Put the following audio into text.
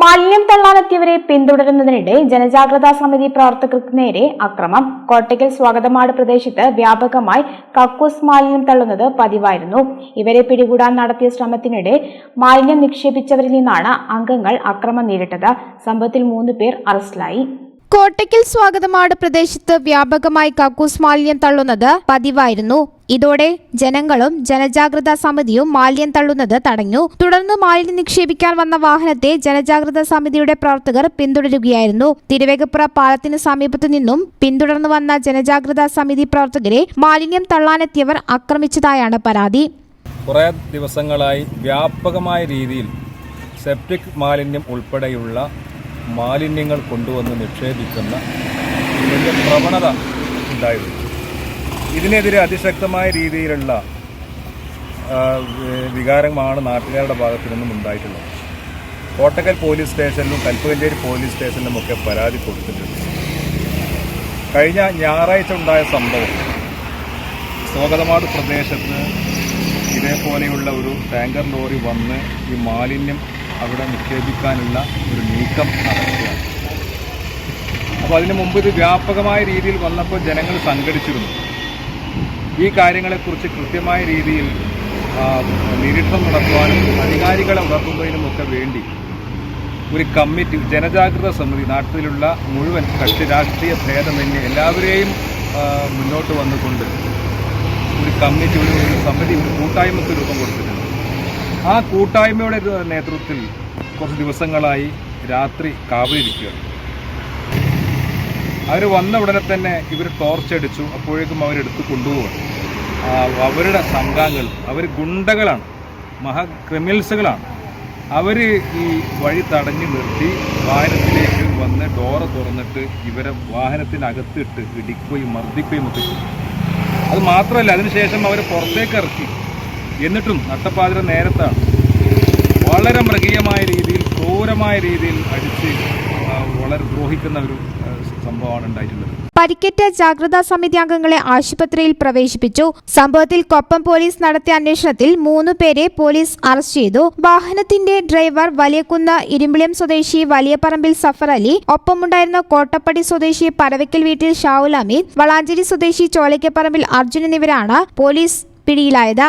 മാലിന്യം തള്ളാനെത്തിയവരെ പിന്തുടരുന്നതിനിടെ ജനജാഗ്രതാ സമിതി പ്രവർത്തകർക്ക് നേരെ അക്രമം. കോട്ടയ്ക്കൽ സ്വാഗതമാട് പ്രദേശത്ത് വ്യാപകമായി കക്കൂസ് മാലിന്യം തള്ളുന്നത് പതിവായിരുന്നു. ഇവരെ പിടികൂടാൻ നടത്തിയ ശ്രമത്തിനിടെ മാലിന്യം നിക്ഷേപിച്ചവരിൽ നിന്നാണ് അംഗങ്ങൾ അക്രമം നേരിട്ടത്. സംഭവത്തിൽ മൂന്ന് പേർ അറസ്റ്റിലായി. കോട്ടയ്ക്കൽ സ്വാഗതമാട് പ്രദേശത്ത് വ്യാപകമായി കക്കൂസ് മാലിന്യം തള്ളുന്നത്. പതിവായിരുന്നു. ഇതോടെ ജനങ്ങളും ജനജാഗ്രതാ സമിതിയും മാലിന്യം തള്ളുന്നത് തടഞ്ഞു. തുടർന്ന് മാലിന്യം നിക്ഷേപിക്കാൻ വന്ന വാഹനത്തെ ജനജാഗ്രതാ സമിതിയുടെ പ്രവർത്തകർ പിന്തുടരുകയായിരുന്നു. തിരുവേഗപ്പുറ പാലത്തിന് സമീപത്തു നിന്നും പിന്തുടർന്നു വന്ന ജനജാഗ്രതാ സമിതി പ്രവർത്തകരെ മാലിന്യം തള്ളാനെത്തിയവർ ആക്രമിച്ചതായാണ് പരാതി. കുറേ ദിവസങ്ങളായി വ്യാപകമായ രീതിയിൽ സെപ്റ്റിക് മാലിന്യം ഉൾപ്പെടെയുള്ള മാലിന്യങ്ങൾ കൊണ്ടുവന്ന് നിക്ഷേപിക്കുന്ന ഇതിന്റെ പ്രവണത ഉണ്ടായിരുന്നു. ഇതിനെതിരെ അതിശക്തമായ രീതിയിലുള്ള വികാരമാണ് നാട്ടുകാരുടെ ഭാഗത്തു നിന്നും ഉണ്ടായിട്ടുള്ളത്. കോട്ടക്കൽ പോലീസ് സ്റ്റേഷനിലും കൽപ്പകഞ്ചേരി പോലീസ് സ്റ്റേഷനിലും ഒക്കെ പരാതി കൊടുത്തിട്ടുണ്ട്. കഴിഞ്ഞ ഞായറാഴ്ച ഉണ്ടായ സംഭവം സ്വാഗതമാട് പ്രദേശത്ത് ഇതേപോലെയുള്ള ഒരു ടാങ്കർ ലോറി വന്ന് ഈ മാലിന്യം അവിടെ നിക്ഷേപിക്കാനുള്ള ഒരു നീക്കം നടത്തുകയാണ് അപ്പോൾ അതിനു മുമ്പ് ഇത് വ്യാപകമായ രീതിയിൽ വന്നപ്പോൾ ജനങ്ങൾ സംഘടിച്ചിരുന്നു. ഈ കാര്യങ്ങളെക്കുറിച്ച് കൃത്യമായ രീതിയിൽ നിരീക്ഷണം നടത്തുവാനും അധികാരികളെ ഉണർത്തുന്നതിനുമൊക്കെ വേണ്ടി ഒരു കമ്മിറ്റി ജനജാഗ്രത സമിതി നാട്ടിലുള്ള മുഴുവൻ കക്ഷി രാഷ്ട്രീയ ഭേദമന്യേ എല്ലാവരെയും മുന്നോട്ട് വന്നുകൊണ്ട് ഒരു കമ്മിറ്റി ഒരു സമിതി ഒരു കൂട്ടായ്മക്ക് രൂപം കൊടുത്തിട്ടുണ്ട്. ആ കൂട്ടായ്മയുടെ നേതൃത്വത്തിൽ കുറച്ച് ദിവസങ്ങളായി രാത്രി കാവലിരിക്കുകയാണ്. അവർ വന്ന ഉടനെ തന്നെ ഇവർ ടോർച്ചടിച്ചു അപ്പോഴേക്കും അവരെടുത്ത് കൊണ്ടുപോകും അവരുടെ സംഘാംഗങ്ങൾ അവർ ഗുണ്ടകളാണ്. മഹാ ക്രിമിനൽസുകളാണ്. അവർ ഈ വഴി തടഞ്ഞു നിർത്തി വാഹനത്തിലേക്ക് വന്ന് ഡോറ തുറന്നിട്ട് ഇവരെ വാഹനത്തിനകത്തിട്ട് ഇടിക്കുകയും മർദ്ദിക്കുകയും ഒക്കെ ചെയ്തു. അത് മാത്രമല്ല അതിനുശേഷം അവരെ പുറത്തേക്ക് ഇറക്കി. എന്നിട്ടും നട്ടപ്പാതിര നേരത്താണ്. വളരെ മൃഗീയമായ രീതിയിൽ ക്രൂരമായ രീതിയിൽ അടിച്ച് വളരെ ദ്രോഹിക്കുന്ന ഒരു സംഭവമാണ് ഉണ്ടായിട്ടുള്ളത്. പരിക്കേറ്റ ജാഗ്രതാ സമിതി അംഗങ്ങളെ ആശുപത്രിയിൽ പ്രവേശിപ്പിച്ചു. സംഭവത്തിൽ കൊപ്പം പോലീസ് നടത്തിയ അന്വേഷണത്തിൽ മൂന്നു പേരെ പോലീസ് അറസ്റ്റ് ചെയ്തു. വാഹനത്തിന്റെ ഡ്രൈവർ വലിയകുന്ന് ഇരുമ്പിളിയം സ്വദേശി വലിയപറമ്പിൽ സഫർ അലി ഒപ്പമുണ്ടായിരുന്ന കോട്ടപ്പടി സ്വദേശി പരവയ്ക്കൽ വീട്ടിൽ ഷാവുൽ അമീദ് വളാഞ്ചേരി സ്വദേശി ചോലയ്ക്കപ്പറമ്പിൽ അർജുൻ എന്നിവരാണ് പോലീസ് പിടിയിലായത്.